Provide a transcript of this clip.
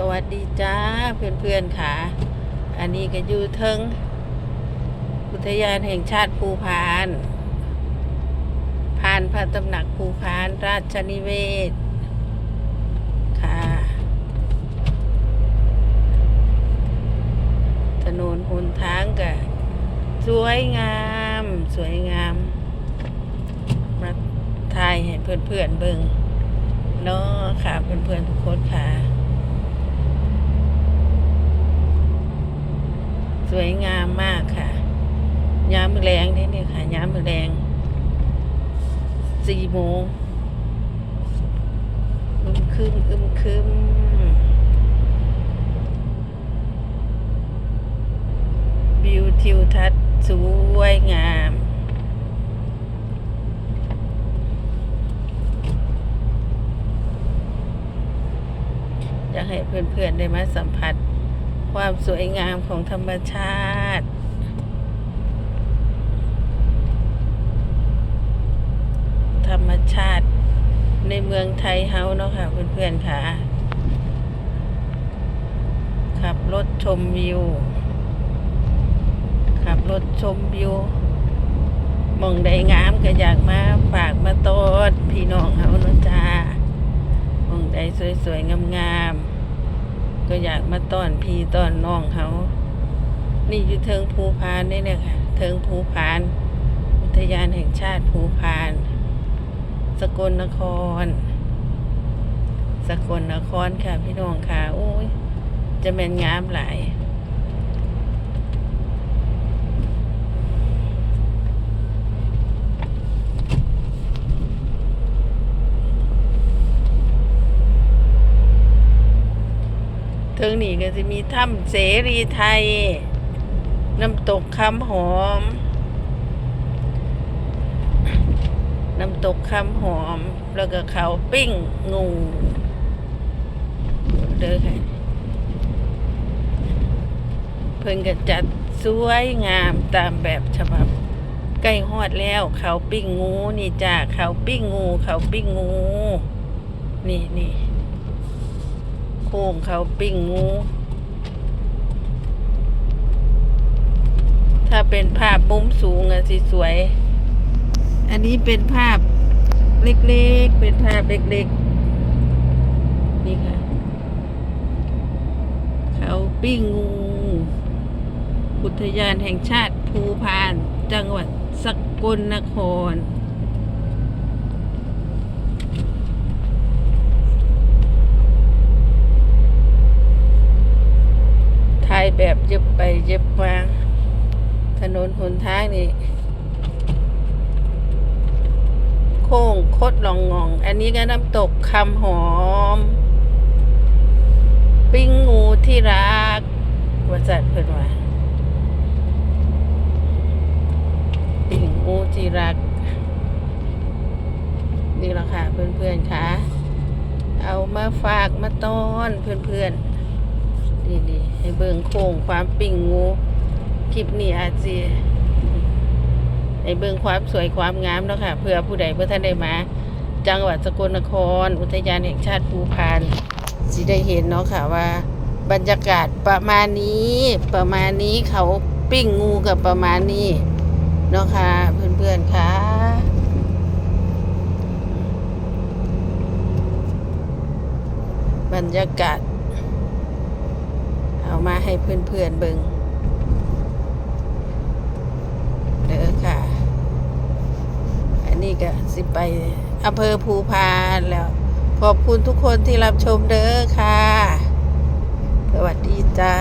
สวัสดีจ้าเพื่อนๆค่ะ อันนี้ก็อยู่เทิงอุทยานแห่งชาติภูพานพานพระตำหนักภูพานราชนิเวศ ค่ะ ถนนหนทางก็สวยงาม สวยงามมาถ่ายให้เพื่อนๆเบิ่งเนาะค่ะเพื่อนๆทุกคนค่ะ ส วยงามมากค่ะยามมือแรงนี่นี่ค่ะยามมือแรงสี่โมงอึมครึมอึมครึมวิวทิวทัศน์สวยงามอยากให้เพื่อนๆได้มาสัมผัส ความสวยงามของธรรมชาติ ธรรมชาติในเมืองไทยเฮาเนาะค่ะ เพื่อนๆค่ะ ขับรถชมวิว ขับรถชมวิวมองใดงามก็อยากมาฝากมาตดพี่น้องเฮาเนาะจ้ามองใดสวยๆงามๆ ก็อยากมาต้อนพี่ต้อนน้องเขา นี่อยู่เทิงภูพานนี่เนี่ยค่ะ เทิงภูพาน อุทยานแห่งชาติภูพาน สกลนคร สกลนครค่ะพี่น้องค่ะ โอ้ย จะเป็นงามหลาย เทิงนี้ก็จะมีถ้ำเสรีไทย น้ำตกคำหอม น้ำตกคำหอม แล้วก็เขาปิ้งงูเด้อค่ะเพิ่นก็จัดสวยงามตามแบบฉบับ ใกล้ฮอดแล้วเขาปิ้งงูนี่จ้าเขาปิ้งงูเขาปิ้งงู นี่นี่ โค้งเขาปิ้งงูถ้าเป็นภาพมุมสูงอะสิสวย อันนี้เป็นภาพเล็กๆ เป็นภาพเล็กๆ นี่ค่ะ เขาปิ้งงู อุทยานแห่งชาติภูพาน จังหวัดสกลนคร ถ่าย แบบเย็บไปเย็บมาถนนหนทางนี่ โค้งคดลองงอง อันนี้ก็น้ำตกคำหอม ปิ้งงูที่รักว่าจัดเพิ่นว่าปิ้งงูที่รัก นี่แหละค่ะเพื่อนๆค่ะ เอามาฝากมาต้อนเพื่อนๆ นี่นี่ให้เบิ่งโค้งความปิ่งงูคลิปนี้อาจสิให้เบิ่งความสวยความงามเนาะค่ะเพื่อผู้ใดเพื่อท่านได้มา จังหวัดสกลนคร อุทยานแห่งชาติภูพานสิได้เห็นเนาะค่ะว่า บรรยากาศประมาณนี้ประมาณนี้เขาปิ้งงูกับประมาณนี้เนาะค่ะเพื่อนๆค่ะบรรยากาศ มาให้เพื่อนๆเบิงเด้อค่ะ อันนี้ก็สิไปอำเภอภูพานแล้ว ขอบคุณทุกคนที่รับชมเด้อค่ะ สวัสดีจ้า